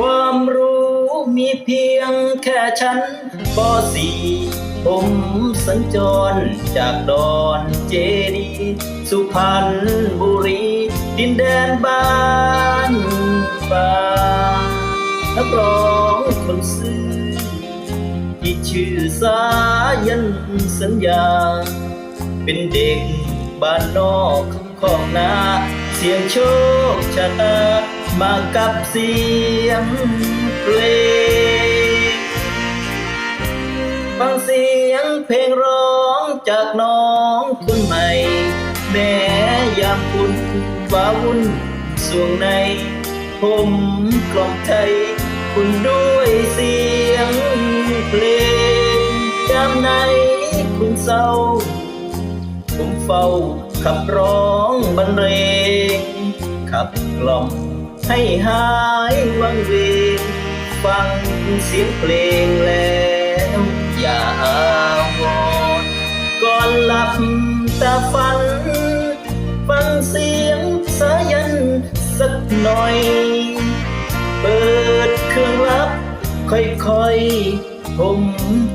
ความรู้มีเพียงแค่ฉันปสี่ผมสัญจรจากดอนเจดีย์สุพรรณบุรี ดินแดนบ้านป่านักร้องคนซื่อที่ชื่อสายันสัญญา เป็นเด็กบ้านนอกของนา เสียงโชคชะตามากับเสียงเพลงฟังเสียงเพลงร้องจากน้องคนใหม่ แม้ยามคุณว้าวุ่นสวงใน ผมกล่อมใจคุณด้วยเสียงเพลงยามไหนคุณเศร้า ผมเฝ้า ขับร้องบรรเลงขับกล่อมให้หายวังเวงฟังเสียงเพลงแล้วอย่าอาวรก่อนหลับตาฝัน ฟังเสียงสายันสักหน่อย เปิดเครื่องรับ ค่อยๆ ผม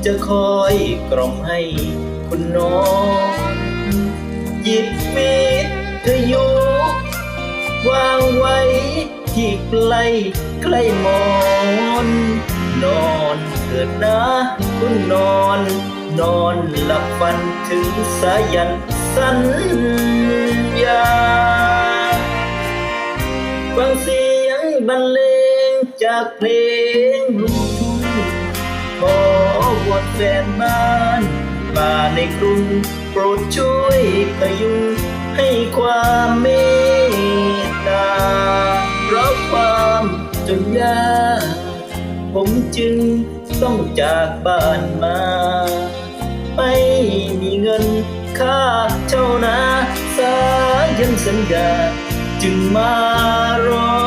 จะคอยกล่อมให้คุณนอน หยิบวิทยุวางไว้ที่ใกล้ใกล้มอนนอนเถิดนะคุณนอน นอนหลับฝันถึงสายันสัญญาฟังเสียงบรรเลงจากเพลงลูกทุ่งขอวอนแฟนบ้านมาในกรุง โปรดช่วยพยุงให้ความเมตตาเพราะความจนยากผมจึงต้องจากบ้านมา ไม่มีเงินค่าเช่านาสายันสัญญาจึงมารอ